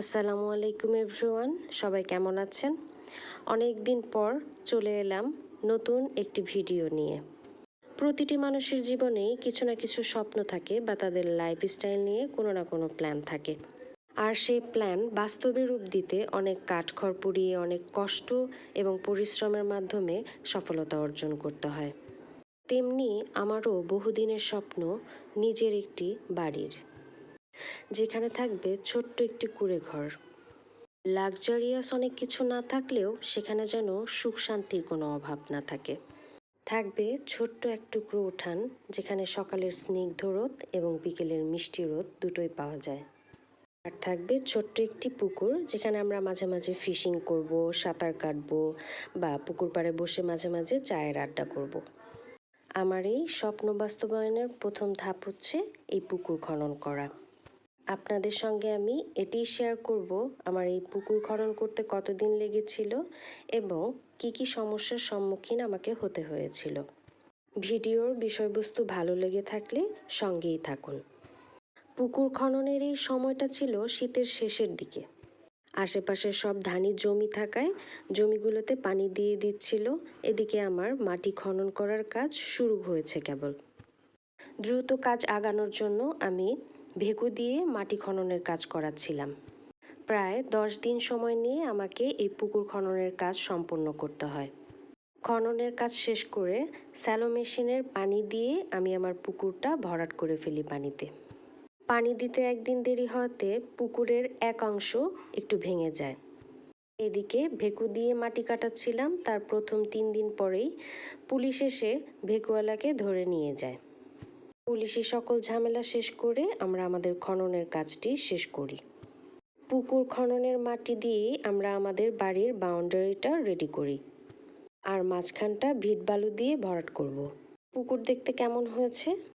আসসালামু আলাইকুম এভরিওয়ান, সবাই কেমন আছেন? অনেক দিন পর চলে এলাম নতুন একটি ভিডিও নিয়ে। প্রতিটি মানুষের জীবনেই কিছু না কিছু স্বপ্ন থাকে বা তাদের লাইফস্টাইল নিয়ে কোনো না কোনো প্ল্যান থাকে। আর সেই প্ল্যান বাস্তবে রূপ দিতে অনেক কাঠখড় পুড়িয়ে অনেক কষ্ট এবং পরিশ্রমের মাধ্যমে সফলতা অর্জন করতে হয়। তেমনি আমারও বহুদিনের স্বপ্ন নিজের একটি বাড়ির। যেখানে থাকবে ছোট্ট একটি কুড়ে ঘর। লাক্সারিয়াস অনেক কিছু না থাকলেও সেখানে যেন সুখ শান্তির কোনো অভাব না থাকে। থাকবে ছোট্ট এক টুকরো উঠান, যেখানে সকালের স্নিগ্ধ রোদ এবং বিকেলের মিষ্টি রোদ দুটোই পাওয়া যায়। আর থাকবে ছোট্ট একটি পুকুর, যেখানে আমরা মাঝে মাঝে ফিশিং করব, সাঁতার কাটবো বা পুকুর পাড়ে বসে মাঝে মাঝে চায়ের আড্ডা করব। আমার এই স্বপ্ন বাস্তবায়নের প্রথম ধাপ হচ্ছে এই পুকুর খনন করা। আপনাদের সঙ্গে আমি এটিই শেয়ার করব, আমার এই পুকুর খনন করতে কতদিন লেগেছিল এবং কি কি সমস্যার সম্মুখীন আমাকে হতে হয়েছিল। ভিডিওর বিষয়বস্তু ভালো লেগে থাকলে সঙ্গেই থাকুন। পুকুর খননের এই সময়টা ছিল শীতের শেষের দিকে। আশেপাশে সব ধানি জমি থাকায় জমিগুলোতে পানি দিয়ে দিচ্ছিল, এদিকে আমার মাটি খনন করার কাজ শুরু হয়েছে কেবল। দ্রুত কাজ আগানোর জন্য আমি ভেকু দিয়ে মাটি খননের কাজ করাচ্ছিলাম। প্রায় দশ দিন সময় নিয়ে আমাকে এই পুকুর খননের কাজ সম্পন্ন করতে হয়। খননের কাজ শেষ করে স্যালো মেশিনের পানি দিয়ে আমি আমার পুকুরটা ভরাট করে ফেলি পানিতে। পানি দিতে একদিন দেরি হওয়াতে পুকুরের এক অংশ একটু ভেঙে যায়। এদিকে ভেকু দিয়ে মাটি কাটাচ্ছিলাম, তার প্রথম তিন দিন পরেই পুলিশ এসে ভেকুয়ালাকে ধরে নিয়ে যায়। পুলিশি সকল ঝামেলা শেষ করে আমরা আমাদের খননের কাজটি শেষ করি পুকুর খননের মাটি দিয়ে আমরা আমাদের বাড়ির বাউন্ডারিটা রেডি করি আর মাঝখানটা ভিট বালু দিয়ে ভরাট করব। পুকুর দেখতে কেমন হয়েছে